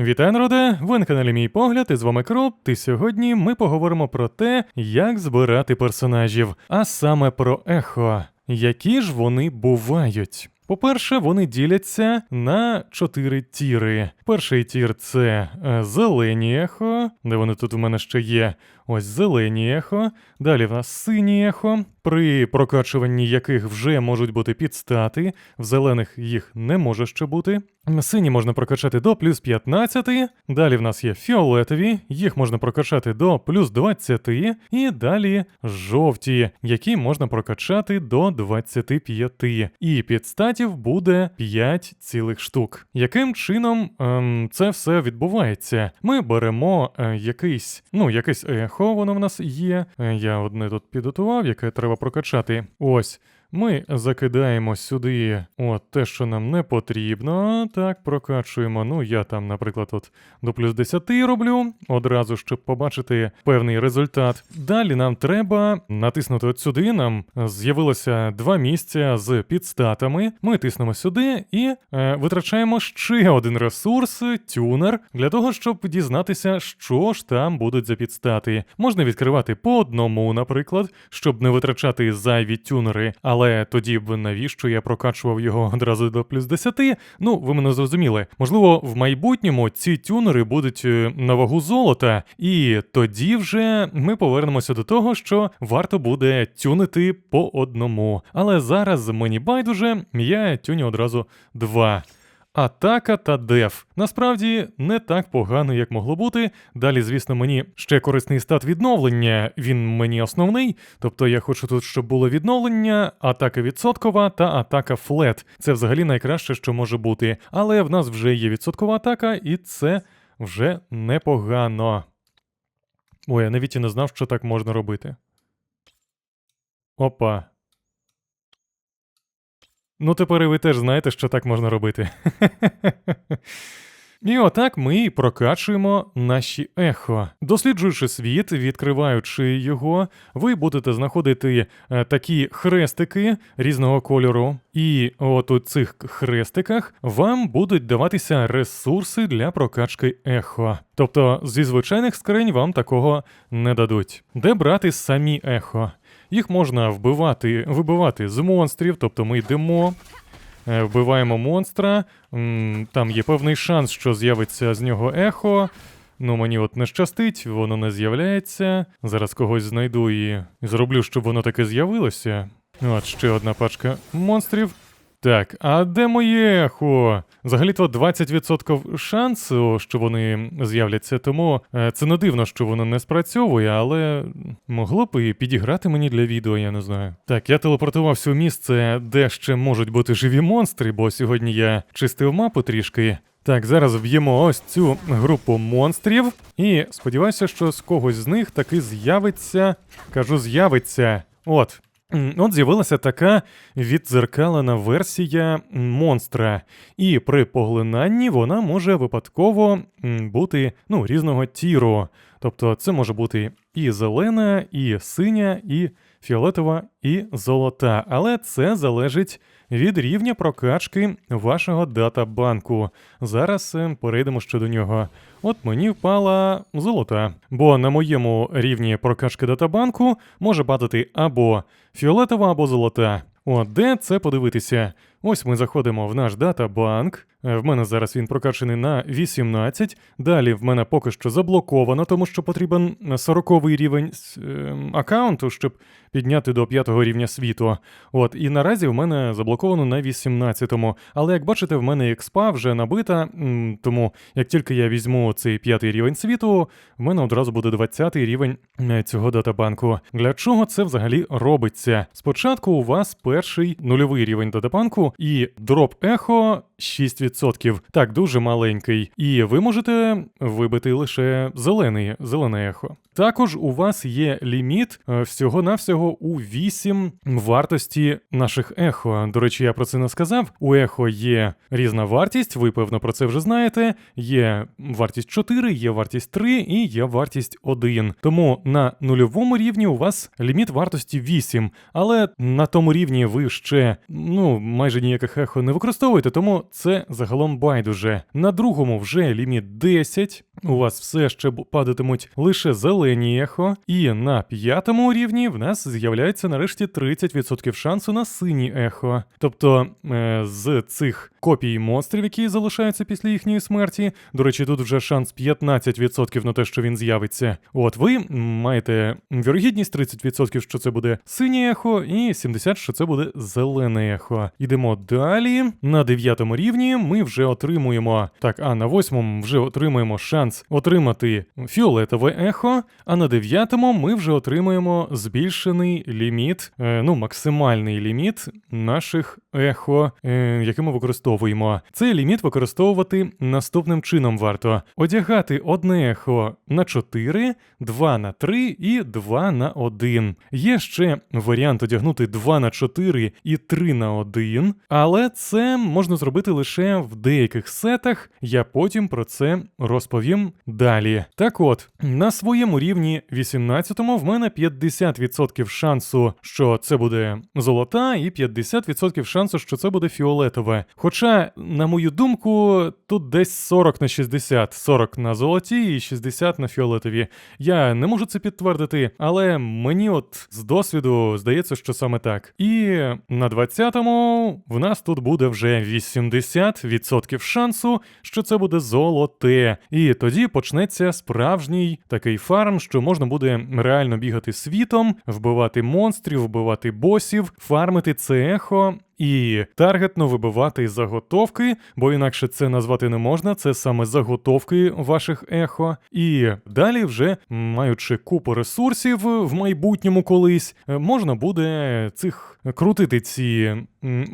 Вітаю, народе! Ви на каналі Мій Погляд, і з вами Кроп. І сьогодні ми поговоримо про те, як збирати персонажів, а саме про ехо. Які ж вони бувають? По-перше, вони діляться на чотири тіри. Перший тір це е, зелені ехо, де вони тут у мене ще є. Ось зелені ехо. Далі в нас сині ехо, при прокачуванні яких вже можуть бути підстати. В зелених їх не може ще бути. Сині можна прокачати до плюс 15. Далі в нас є фіолетові, їх можна прокачати до плюс 20. І далі жовті, які можна прокачати до 25. І підстатів буде 5 цілих штук. Яким чином ем, це все відбувається? Ми беремо е, якийсь, ну, якесь ехо, воно в нас є. Е, я одне тут підготував, яке треба прокачати. Ось. Ми закидаємо сюди от те, що нам не потрібно. Так, прокачуємо. Ну, я там, наприклад, от до плюс 10 роблю, одразу, щоб побачити певний результат. Далі нам треба натиснути от сюди. Нам з'явилося два місця з підстатами. Ми тиснемо сюди і е, витрачаємо ще один ресурс, тюнер, для того, щоб дізнатися, що ж там будуть за підстати. Можна відкривати по одному, наприклад, щоб не витрачати зайві тюнери. Але тоді б навіщо я прокачував його одразу до плюс 10? Ну, ви мене зрозуміли. Можливо, в майбутньому ці тюнери будуть е, на вагу золота, і тоді вже ми повернемося до того, що варто буде тюнити по одному. Але зараз мені байдуже, я тюню одразу два. Атака та деф. Насправді не так погано, як могло бути. Далі, звісно, мені ще корисний стат відновлення. Він мені основний. Тобто я хочу тут, щоб було відновлення, атака відсоткова та атака флет. Це взагалі найкраще, що може бути. Але в нас вже є відсоткова атака, і це вже непогано. Ой, я навіть і не знав, що так можна робити. Опа. Ну, тепер і ви теж знаєте, що так можна робити. І отак ми прокачуємо наші ехо. Досліджуючи світ, відкриваючи його, ви будете знаходити е, такі хрестики різного кольору. І от у цих хрестиках вам будуть даватися ресурси для прокачки ехо. Тобто зі звичайних скринь вам такого не дадуть. Де брати самі ехо? Їх можна вбивати, вибивати з монстрів, тобто ми йдемо. Е, Вбиваємо монстра. Там є певний шанс, що з'явиться з нього ехо. Ну, мені от не щастить, воно не з'являється. Зараз когось знайду і зроблю, щоб воно таке з'явилося. От ще одна пачка монстрів. Так, а де моє ехо? Взагалі-то 20% шансу, що вони з'являться, тому е, це не дивно, що воно не спрацьовує, але могло б і підіграти мені для відео, я не знаю. Так, я телепортувався у місце, де ще можуть бути живі монстри, бо сьогодні я чистив мапу трішки. Так, зараз вб'ємо ось цю групу монстрів. І сподіваюся, що з когось з них таки з'явиться. Кажу, з'явиться. От. М, От з'явилася така віддзеркалена версія монстра, і при поглинанні вона може випадково бути ну, різного тіру. Тобто це може бути і зелена, і синя, і фіолетова, і золота. Але це залежить від рівня прокачки вашого датабанку. Зараз е, перейдемо ще до нього. От мені впала золота, бо на моєму рівні прокачки датабанку може падати або фіолетова, або золота. От де це подивитися? Ось ми заходимо в наш датабанк. Е, В мене зараз він прокачаний на 18. Далі в мене поки що заблоковано, тому що потрібен 40 рівень с- ем, аккаунту, щоб підняти до 5 рівня світу. От, і наразі в мене заблоковано на 18-му. Але як бачите, в мене експа вже набита, тому як тільки я візьму цей п'ятий рівень світу, в мене одразу буде 20-й рівень е, цього датабанку. Для чого це взагалі робиться? Спочатку у вас перший нульовий рівень датабанку і дроп ехо 6%. Так, дуже маленький. І ви можете вибити лише зелений, зелене ехо. Також у вас є ліміт е, всього-навсього у 8 вартості наших ехо. До речі, я про це не сказав. У ехо є різна вартість, ви певно про це вже знаєте. Є вартість 4, є вартість 3 і є вартість 1. Тому на нульовому рівні у вас ліміт вартості 8, але на тому рівні ви ще ну майже ніяких ехо не використовуєте, тому це загалом байдуже. На другому вже ліміт 10. У вас все ще падатимуть лише зелені ехо. І на п'ятому рівні в нас з'являється нарешті 30% шансу на сині ехо. Тобто е, з цих копій монстрів, які залишаються після їхньої смерті. До речі, тут вже шанс 15% на те, що він з'явиться. От ви маєте вірогідність 30%, що це буде синє ехо, і 70%, що це буде зелене ехо. Йдемо далі. На дев'ятому рівні ми вже отримуємо. Так, а на восьмому вже отримуємо шанс отримати фіолетове ехо. А на дев'ятому ми вже отримуємо збільшений ліміт, е, ну максимальний ліміт наших ехо, е, який ми використовуємо. Цей ліміт використовувати наступним чином варто: одягати одне ехо на 4, 2 на 3 і 2 на 1. Є ще варіант одягнути 2 на 4 і 3 на 1, але це можна зробити лише в деяких сетах. Я потім про це розповім далі. Так от, на своєму рівні 18-му в мене 50% шансу, що це буде золота, і 50% шансу, що це буде фіолетове. Хоча, на мою думку, тут десь 40 на 60, 40 на золоті і 60 на фіолетові. Я не можу це підтвердити, але мені от з досвіду здається, що саме так. І на 20-му в нас тут буде вже 80% шансу, що це буде золоте. І тоді почнеться справжній такий фарм, що можна буде реально бігати світом, вбивати монстрів, вбивати босів, фармити це ехо. І таргетно вибивати заготовки, бо інакше це назвати не можна, це саме заготовки ваших ехо. І далі, вже маючи купу ресурсів в майбутньому колись, е, можна буде цих крутити ці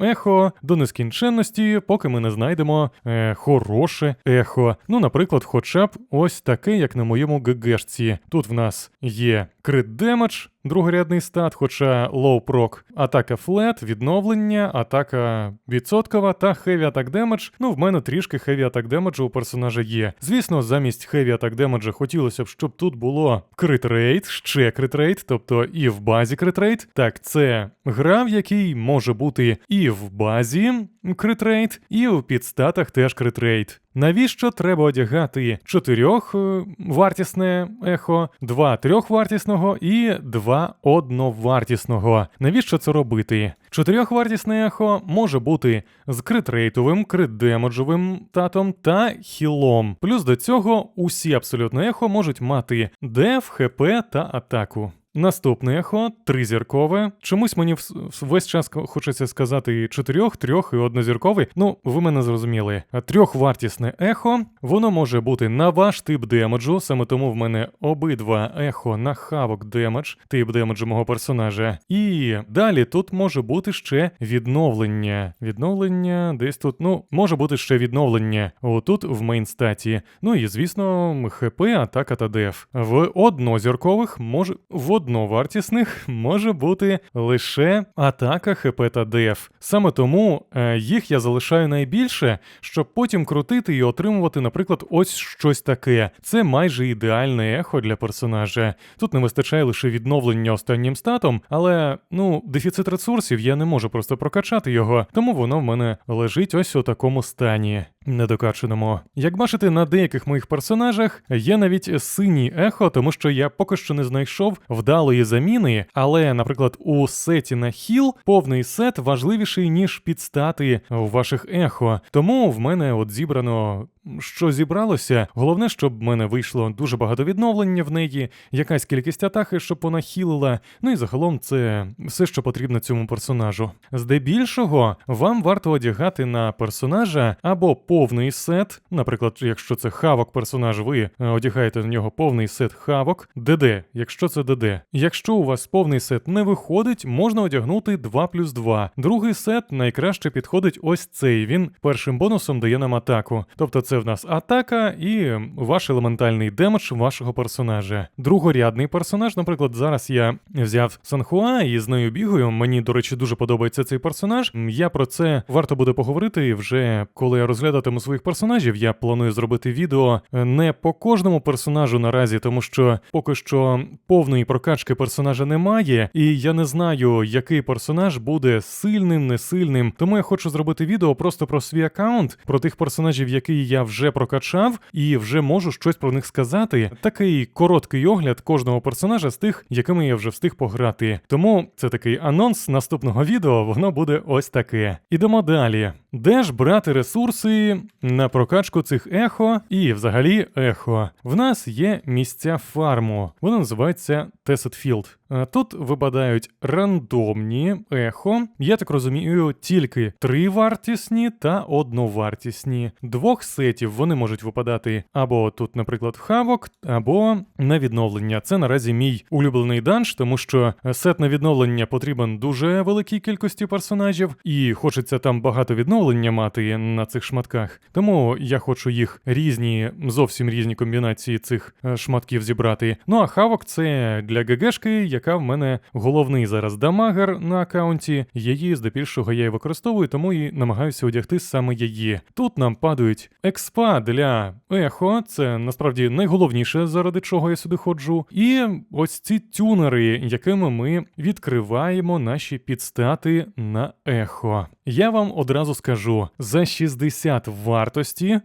ехо до нескінченності, поки ми не знайдемо е, хороше ехо. Ну, наприклад, хоча б ось таке, як на моєму ГГшці. Тут в нас є крит демедж, другорядний стат, хоча лоу прок, атака флет, відновлення, атака відсоткова та хеві атак демедж. Ну, в мене трішки хеві атак демеджу у персонажа є. Звісно, замість хеві атак демеджа хотілося б, щоб тут було крит рейд, ще крит рейд, тобто і в базі крит рейд. Так, це гра, в якій може бути і в базі крит рейд, і в підстатах теж крит рейд. Навіщо треба одягати чотирьох е, вартісне ехо, два трьохвартісного і два одновартісного? Навіщо це робити? Чотирьохвартісне ехо може бути з критрейтовим, критдемеджовим татом та хілом. Плюс до цього усі абсолютно ехо можуть мати деф, хп та атаку. Наступне ехо тризіркове. Чомусь мені весь час хочеться сказати чотирьох, трьох і однозірковий. Ну, ви мене зрозуміли. Трьохвартісне ехо, воно може бути на ваш тип демеджу, саме тому в мене обидва ехо на хавок демедж, тип демеджу мого персонажа. І далі тут може бути ще відновлення. Відновлення десь тут, ну, може бути ще відновлення. Отут в мейнстаті. Ну і звісно, ХП, атака та деф. В однозіркових може в одновартісних може бути лише атака, ХП та деф. Саме тому е, їх я залишаю найбільше, щоб потім крутити і отримувати, наприклад, ось щось таке. Це майже ідеальне ехо для персонажа. Тут не вистачає лише відновлення останнім статом, але ну, дефіцит ресурсів я не можу просто прокачати його, тому воно в мене лежить ось у такому стані. Недокаченому. Як бачите, на деяких моїх персонажах є навіть синій ехо, тому що я поки що не знайшов вдалої заміни, але, наприклад, у сеті на хіл повний сет важливіший, ніж підстати у ваших ехо. Тому в мене от зібрано. Що зібралося, головне, щоб в мене вийшло дуже багато відновлення в неї, якась кількість атаки, щоб вона хілила. Ну і загалом це все, що потрібно цьому персонажу. Здебільшого вам варто одягати на персонажа або повний сет, наприклад, якщо це хавок персонаж, ви е, одягаєте на нього повний сет хавок, ДД, якщо це ДД. Якщо у вас повний сет не виходить, можна одягнути 2 плюс 2. Другий сет найкраще підходить ось цей. Він першим бонусом дає нам атаку. Тобто це це в нас атака і ваш елементальний демедж вашого персонажа. Другорядний персонаж, наприклад, зараз я взяв Санхуа і з нею бігаю. Мені, до речі, дуже подобається цей персонаж. Я про це варто буде поговорити вже коли я розглядатиму своїх персонажів. Я планую зробити відео е, не по кожному персонажу наразі, тому що поки що повної прокачки персонажа немає, і я не знаю, який персонаж буде сильним, не сильним. Тому я хочу зробити відео просто про свій аккаунт, про тих персонажів, які я вже прокачав, і вже можу щось про них сказати. Такий короткий огляд кожного персонажа з тих, якими я вже встиг пограти. Тому це такий анонс наступного відео, воно буде ось таке. Ідемо далі. Де ж брати ресурси на прокачку цих ехо і взагалі ехо? В нас є місця фарму. Воно називається Tesset Field. Тут випадають рандомні ехо. Я так розумію, тільки три вартісні та одновартісні. Двох сетів вони можуть випадати або тут, наприклад, в хавок, або на відновлення. Це наразі мій улюблений данж, тому що сет на відновлення потрібен дуже великій кількості персонажів, і хочеться там багато відновлення мати на цих шматках. Тому я хочу їх різні, зовсім різні комбінації цих е, шматків зібрати. Ну а хавок це для ГГшки, яка в мене головний зараз дамагер на аккаунті. Її здебільшого я і використовую, тому і намагаюся одягти саме її. Тут нам падають експа для ехо, це насправді найголовніше, заради чого я сюди ходжу. І ось ці тюнери, якими ми відкриваємо наші підстати на ехо. Я вам одразу скажу: за 60 вартості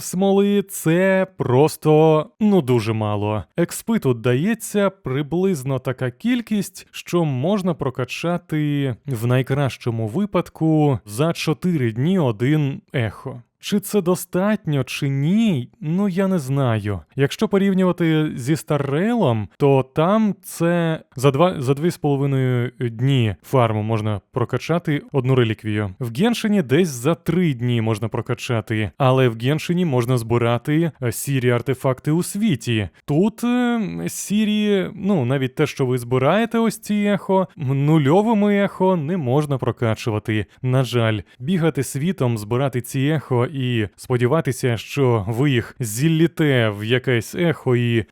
смоли це просто ну дуже мало. Експи тут дається приблизно така кількість, що можна прокачати в найкращому випадку за 4 дні один ехо. Чи це достатньо, чи ні? Ну я не знаю. Якщо порівнювати зі Старрейлом, то там це за два за дві з половиною дні фарму можна прокачати одну реліквію. В Геншині десь за три дні можна прокачати, але в Геншині можна збирати е, сірі артефакти у світі. Тут е, сірі, ну навіть те, що ви збираєте, ось ці ехо, нульовими ехо не можна прокачувати. На жаль, бігати світом, збирати ці ехо і сподіватися, що ви їх зілліте в якесь ехо і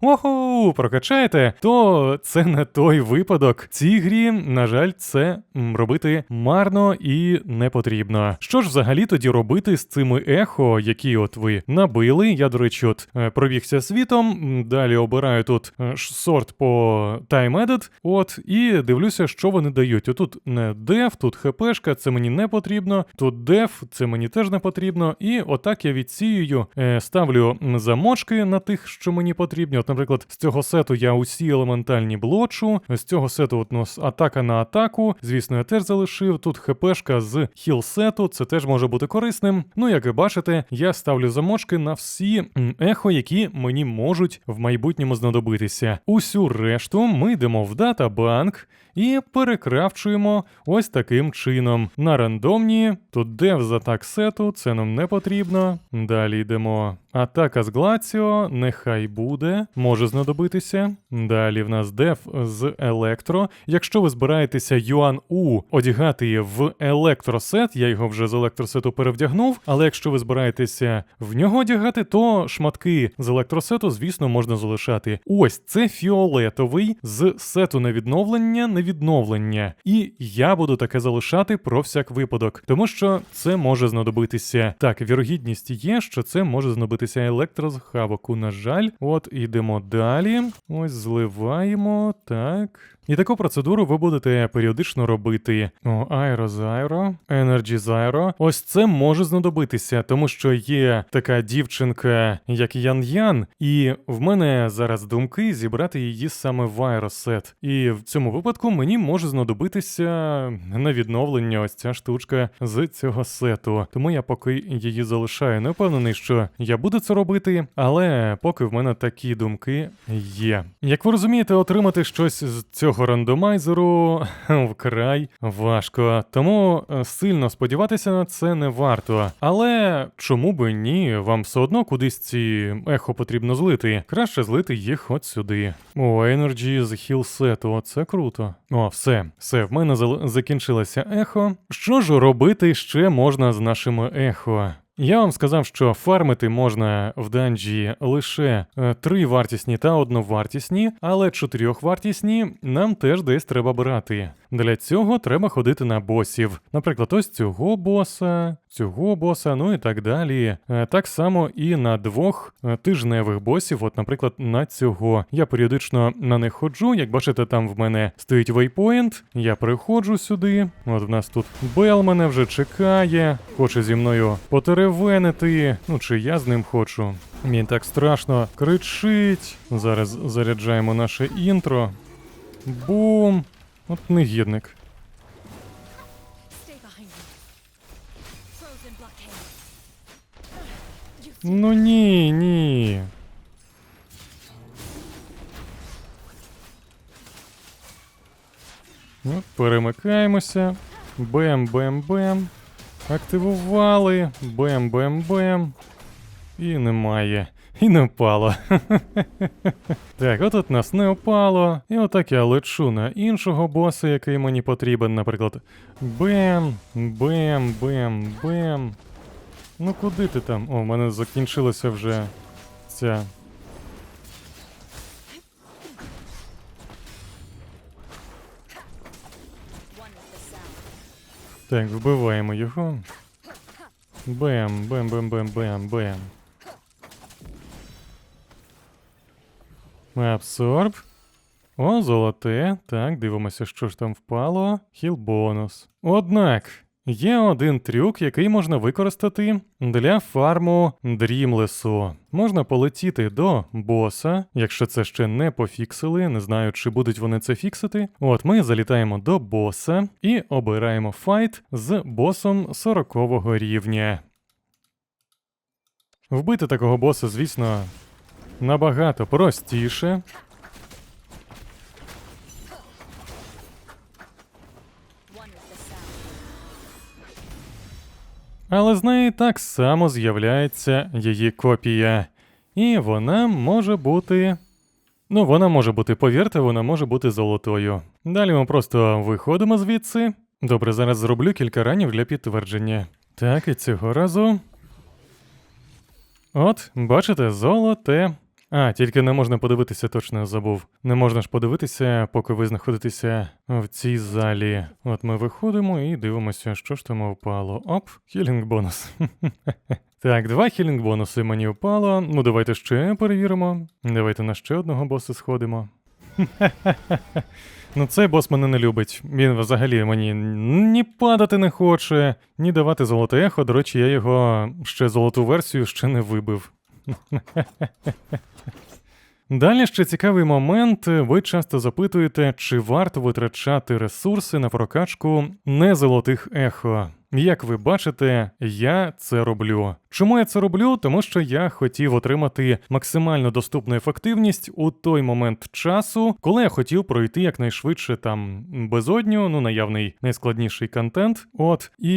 прокачаєте, то це не той випадок. Цій грі, на жаль, це робити марно і не потрібно. Що ж взагалі тоді робити з цими ехо, які от ви набили? Я, до речі, от е, пробігся світом, далі обираю тут е, сорт по Time Edit, от, і дивлюся, що вони дають. Отут не деф, тут хпшка, це мені не потрібно, тут деф, це мені теж не потрібно. І отак я відсіюю, е, ставлю замочки на тих, що мені потрібні. От, наприклад, з цього сету я усі елементальні блочу, з цього сету от, нас атака на атаку. Звісно, я теж залишив. Тут хпшка з хіл сету, це теж може бути корисним. Ну, як ви бачите, я ставлю замочки на всі ехо, які мені можуть в майбутньому знадобитися. Усю решту ми йдемо в датабанк і перекрафчуємо ось таким чином. На рандомні, тут дев з атак сету, це нам не потрібно. Далі йдемо. Атака з Глаціо, нехай буде, може знадобитися. Далі в нас деф з електро. Якщо ви збираєтеся Юан У одягати в електросет, я його вже з електросету перевдягнув. Але якщо ви збираєтеся в нього одягати, то шматки з електросету, звісно, можна залишати. Ось це фіолетовий з сету на відновлення, відновлення. І я буду таке залишати про всяк випадок, тому що це може знадобитися. Так, вірогідність є, що це може знадобитися електро. На жаль, от ідемо далі. Ось зливаємо. Так. І таку процедуру ви будете періодично робити. О, Аеро Зайро, Energy Зайро. Ось це може знадобитися, тому що є така дівчинка, як Ян Ян, і в мене зараз думки зібрати її саме в аеросет. І в цьому випадку мені може знадобитися на відновлення ось ця штучка з цього сету. Тому я поки її залишаю. Не впевнений, що я буду це робити, але поки в мене такі думки є. Як ви розумієте, отримати щось з цього рандомайзеру вкрай важко, тому е, сильно сподіватися на це не варто. Але чому би ні? Вам все одно кудись ці ехо потрібно злити. Краще злити їх от сюди. О, Energy з хілсету, це круто. О, все, все, в мене закінчилося ехо. Що ж робити ще можна з нашими ехо? Я вам сказав, що фармити можна в данжі лише е, три вартісні та одновартісні, але чотирьохвартісні нам теж десь треба брати. Для цього треба ходити на босів. Наприклад, ось цього боса, цього боса, ну і так далі. Е, Так само і на двох е, тижневих босів, от, наприклад, на цього. Я періодично на них ходжу. Як бачите, там в мене стоїть вейпоінт. Я приходжу сюди. От в нас тут Бел мене вже чекає, хоче зі мною потеревенити. Ну чи я з ним хочу. Він так страшно кричить. Зараз заряджаємо наше інтро. Бум! От негідник. Ну ні, ні. От, перемикаємося. Бем-бем-бем. Активували. Бем-бем-бем. І немає. І не впало. так, от нас не впало. І отак я лечу на іншого боса, який мені потрібен, наприклад. Бем, бем, бем, бем. Ну куди ти там? О, в мене закінчилася вже ця. Так, вбиваємо його. Бем, бем, бем, бем, бем, бем. Абсорб. О, золоте. Так, дивимося, що ж там впало. Хіл бонус. Однак, є один трюк, який можна використати для фарму дрімлесу. Можна полетіти до боса, якщо це ще не пофіксили, не знаю, чи будуть вони це фіксити. От ми залітаємо до боса і обираємо файт з босом 40 рівня. Вбити такого боса, звісно, набагато простіше. Але з неї так само з'являється її копія. І вона може бути. Ну, вона може бути, повірте, вона може бути золотою. Далі ми просто виходимо звідси. Добре, зараз зроблю кілька ранів для підтвердження. Так, і цього разу. От, бачите, золоте. А, тільки не можна подивитися, точно забув. Не можна ж подивитися, поки ви знаходитеся в цій залі. От ми виходимо і дивимося, що ж там впало. Оп, хілінг бонус. Так, два хілінг бонуси мені впало. Ну, давайте ще перевіримо. Давайте на ще одного боса сходимо. Ну, цей бос мене не любить. Він взагалі мені ні падати не хоче, ні давати золоте ехо. До речі, я його ще золоту версію ще не вибив. Далі ще цікавий момент. Ви часто запитуєте, чи варто витрачати ресурси на прокачку незолотих ехо. Як ви бачите, я це роблю. Чому я це роблю? Тому що я хотів отримати максимально доступну ефективність у той момент часу, коли я хотів пройти якнайшвидше там безодню, ну наявний найскладніший контент. От і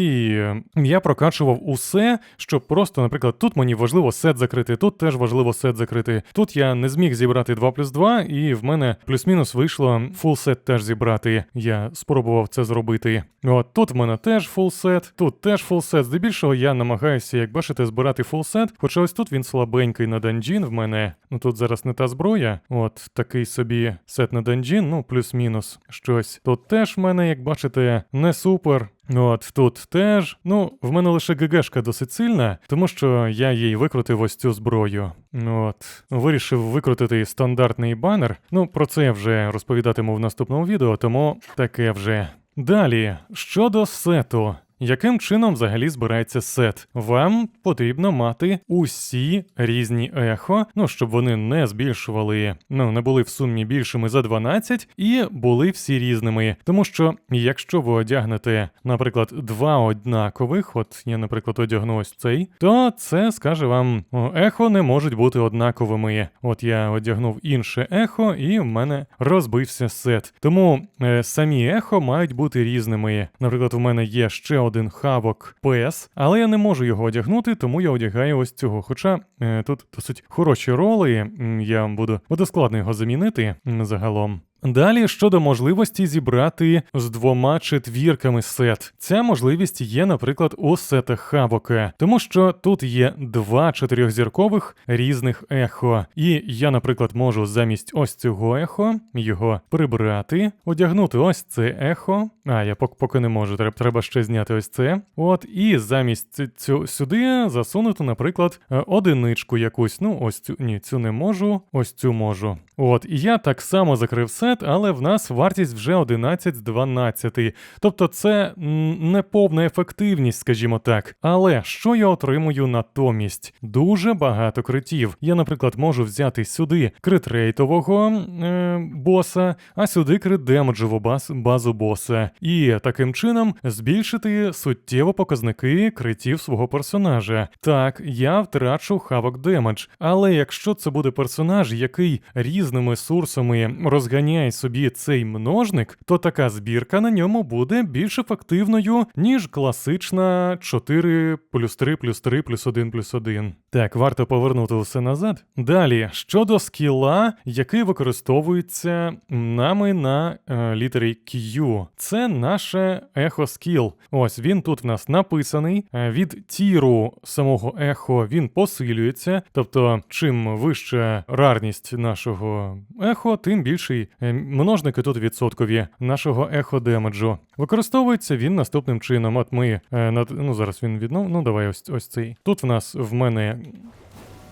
я прокачував усе, щоб просто, наприклад, тут мені важливо сет закрити, тут теж важливо сет закрити. Тут я не зміг зібрати 2 плюс 2, і в мене плюс-мінус вийшло фул сет теж зібрати. Я спробував це зробити. От тут в мене теж фул сет, тут теж фул сет. Здебільшого я намагаюся, як бачите, збирати фул сет. Хоча ось тут він слабенький на данжін в мене. Ну тут зараз не та зброя. От такий собі сет на данжін, ну плюс-мінус щось. Тут теж в мене, як бачите, не супер. От тут теж. Ну, в мене лише ГГшка досить сильна, тому що я їй викрутив ось цю зброю. От, вирішив викрутити стандартний банер. Ну, про це я вже розповідатиму в наступному відео, тому таке вже. Далі, щодо сету. Яким чином взагалі збирається сет? Вам потрібно мати усі різні ехо, ну щоб вони не збільшували, ну не були в сумі більшими за 12, і були всі різними. Тому що якщо ви одягнете, наприклад, два однакових, от я, наприклад, одягну ось цей, то це скаже вам, ехо не можуть бути однаковими. От я одягнув інше ехо, і в мене розбився сет. Тому е, самі ехо мають бути різними. Наприклад, у мене є ще один хавок PS, але я не можу його одягнути, тому я одягаю ось цього. Хоча е, тут досить хороші роли, я буду, буде складно його замінити загалом. Далі щодо можливості зібрати з двома четвірками сет. Ця можливість є, наприклад, у сетах Хавока, тому що тут є два чотирьохзіркових різних ехо. І я, наприклад, можу замість ось цього ехо його прибрати, одягнути ось це ехо. А, я поки не можу, треба, ще зняти ось це. От, і замість цю сюди засунути, наприклад, е, одиничку якусь. Ну, ось цю ні, цю не можу, ось цю можу. От, і я так само закрив сет, але в нас вартість вже 11 з 12. Тобто це м, не повна ефективність, скажімо так. Але що я отримую натомість? Дуже багато критів. Я, наприклад, можу взяти сюди крит рейтового е, боса, а сюди крит демеджеву баз, базу боса. І таким чином збільшити суттєво показники критів свого персонажа. Так, я втрачу хавок демедж, але якщо це буде персонаж, який різними сурсами розганяє собі цей множник, то така збірка на ньому буде більш ефективною, ніж класична 4 плюс 3 плюс 3 плюс 1 плюс 1. Так, варто повернути все назад. Далі, щодо скіла, який використовується нами на е, літері Q. Це наше ехо скіл. Ось він тут в нас написаний. Е, Від тіру самого ехо він посилюється. Тобто, чим вища рарність нашого ехо, тим більший множники тут відсоткові нашого ехо демеджу. Використовується він наступним чином. От ми е, над... ну зараз він віднов. Ну давай ось ось цей. Тут в нас в мене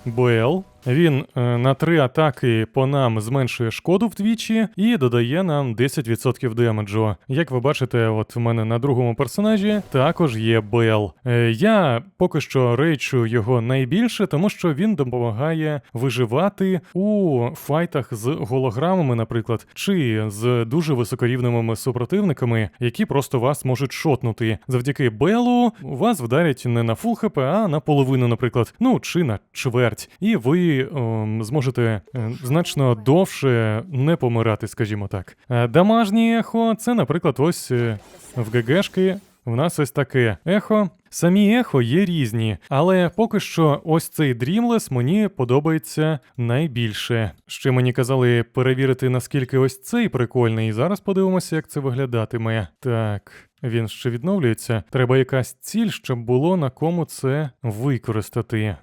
БЛ. Він е, на три атаки по нам зменшує шкоду вдвічі і додає нам 10% демеджу. Як ви бачите, от в мене на другому персонажі також є БЛ. Е, я поки що рейчу його найбільше, тому що він допомагає виживати у файтах з голограмами, наприклад, чи з дуже високорівневими супротивниками, які просто вас можуть шотнути. Завдяки Белу вас вдарять не на фул хп, а на половину, наприклад, ну чи на чверть, і ви ем, зможете е, значно довше не помирати, скажімо так. Е, ехо це, наприклад, ось е, в ГГшки. В нас ось таке ехо. Самі ехо є різні, але поки що ось цей Dreamless мені подобається найбільше. Ще мені казали перевірити, наскільки ось цей прикольний. і Зараз подивимося, як це виглядатиме. Так, він ще відновлюється. Треба якась ціль, щоб було на кому це використати.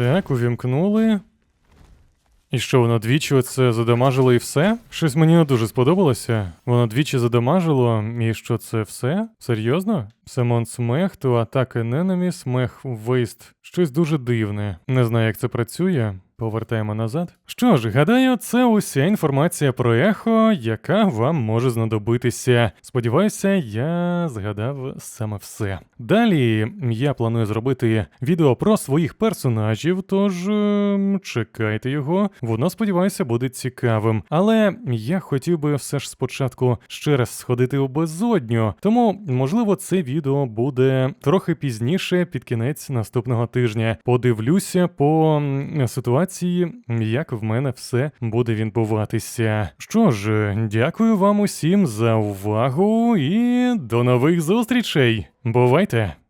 Так, увімкнули. І що, воно двічі оце задамажило і все? Щось мені не дуже сподобалося. Воно двічі задамажило, і що це все? Серйозно? Самон смех, то атака ненемі, смех вейст. Щось дуже дивне. Не знаю, як це працює. Повертаємо назад. Що ж, гадаю, це уся інформація про ехо, яка вам може знадобитися. Сподіваюся, я згадав саме все. Далі я планую зробити відео про своїх персонажів, тож ем, чекайте його. Воно, сподіваюся, буде цікавим. Але я хотів би все ж спочатку ще раз сходити у безодню, тому можливо це відео буде трохи пізніше, під кінець наступного тижня. Подивлюся по ситуації, як в мене все буде відбуватися. Що ж, дякую вам усім за увагу і до нових зустрічей. Бувайте!